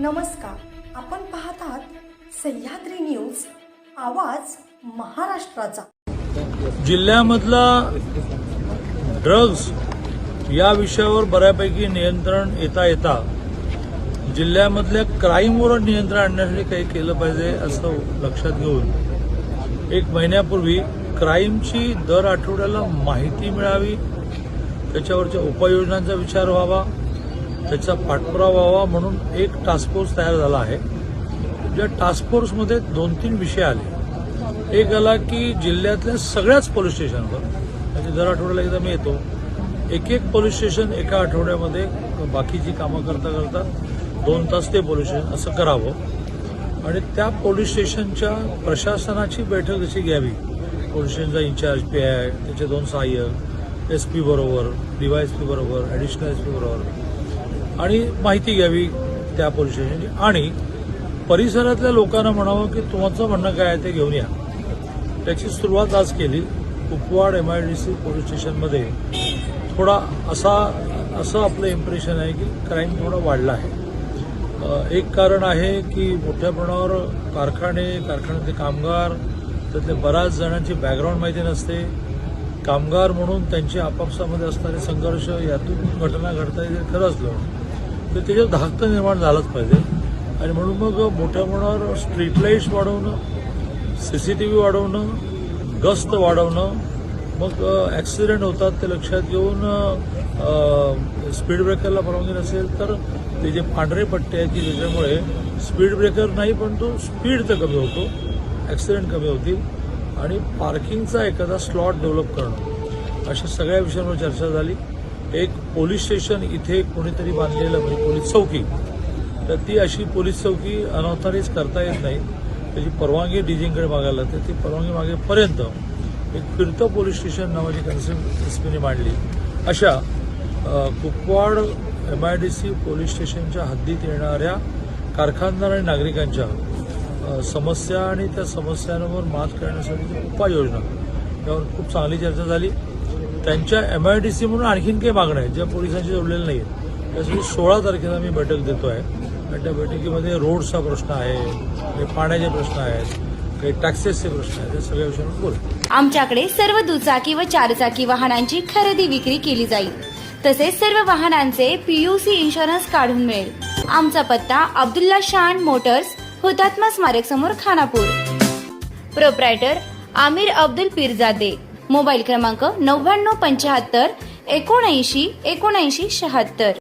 नमस्कार. आपण पाहत आहात सह्याद्री न्यूज आवाज महाराष्ट्राचा. जिल्ह्यामधला ड्रग्ज या विषयावर बऱ्यापैकी नियंत्रण येता येता जिल्ह्यामधल्या क्राईमवर नियंत्रण आणण्यासाठी काही केलं पाहिजे असं लक्षात घेऊन एक महिन्यापूर्वी क्राईमची दर आठवड्याला माहिती मिळावी त्याच्यावरच्या उपाययोजनांचा विचार व्हावा त्याचा पाठपुरावा व्हावा म्हणून एक टास्क फोर्स तयार झाला आहे. ज्या टास्क फोर्समध्ये दोन तीन विषय आले. एक आला की जिल्ह्यातल्या सगळ्याच पोलीस स्टेशनवर म्हणजे दर आठवड्याला एकदा मी येतो एक एक पोलीस स्टेशन एका आठवड्यामध्ये बाकीची कामं करता करता दोन तास ते पोलीस स्टेशन असं करावं. आणि त्या पोलीस स्टेशनच्या प्रशासनाची बैठक जशी घ्यावी पोलीस स्टेशनचा इन्चार्ज पी आय त्याचे दोन सहाय्यक एस पी बरोबर डीवायएसपी बरोबर ॲडिशनल एस पी बरोबर आणि माहिती घ्यावी त्या पोलीस स्टेशनची. आणि परिसरातल्या लोकांना म्हणावं की तुमचं म्हणणं काय आहे ते घेऊन या. त्याची सुरुवात आज केली. Kupwad M I D C police स्टेशनमध्ये. थोडा असा असं आपलं इम्प्रेशन आहे की क्राईम थोडा वाढला आहे. एक कारण आहे की मोठ्या प्रमाणावर कारखाने कारखान्यातले कामगार त्यातले बऱ्याच जणांची बॅकग्राऊंड माहिती नसते. कामगार म्हणून त्यांची आपापसामध्ये असणारे संघर्ष यातून घटना घडता येईल खरं असलं तर त्याच्यावर धाकत निर्माण झालंच पाहिजे. आणि म्हणून मग मोठ्या प्रमाणावर स्ट्रीट लाईट्स वाढवणं व्ही वाढवणं गस्त वाढवणं मग ॲक्सिडेंट होतात ते लक्षात घेऊन स्पीड ब्रेकरला परवानगी नसेल तर ते जे पांढरे पट्टे आहेत की ज्याच्यामुळे स्पीड ब्रेकर नाही पण तो स्पीड तर कमी होतो ॲक्सिडेंट कमी होतील आणि पार्किंगचा एखादा स्लॉट डेव्हलप करणं अशा सगळ्या विषयांवर चर्चा झाली. एक पोलीस स्टेशन इथे कोणीतरी बांधलेलं म्हणजे पोलीस चौकी. तर ती अशी पोलीस चौकी अनऑथराईज करता येत नाही. त्याची परवानगी डीजींकडे मागायला लागते. ती परवानगी मागेपर्यंत एक फिरतं पोलीस स्टेशन नावाची कन्सेप्ट एसपीने मांडली अशा Kupwad M I D C police स्टेशनच्या हद्दीत येणाऱ्या कारखानदार आणि नागरिकांच्या समस्या आणि त्या समस्यांवर मात करण्यासाठी उपाययोजना. यावर खूप चांगली चर्चा झाली. त्यांच्या एम आय डी सी म्हणून आणखीन काही मागण्या आहेत ज्या पोलिसांशी जोडलेल्या नाही आहेत त्यासाठी सोळा तारखेला मी बैठक देतो आहे आणि त्या बैठकीमध्ये रोडचा प्रश्न आहे काही पाण्याचे प्रश्न आहेत काही टॅक्सेसचे प्रश्न आहेत सगळ्या विषयांवर बोलू. आमच्याकडे सर्व दुचाकी व चारचाकी वाहनांची खरेदी विक्री केली जाईल. तसेच सर्व वाहनांचे पीयूसी इन्शुरन्स काढून मिळेल. आमचा पत्ता अब्दुल्ला शान मोटर्स हुतात्मा स्मारक समोर खानापूर. प्रोप्रायटर आमिर अब्दुल पिरजादे. मोबाईल क्रमांक नव्याण्णव पंच्याहत्तर एकोणऐंशी एकोणऐंशी शहात्तर.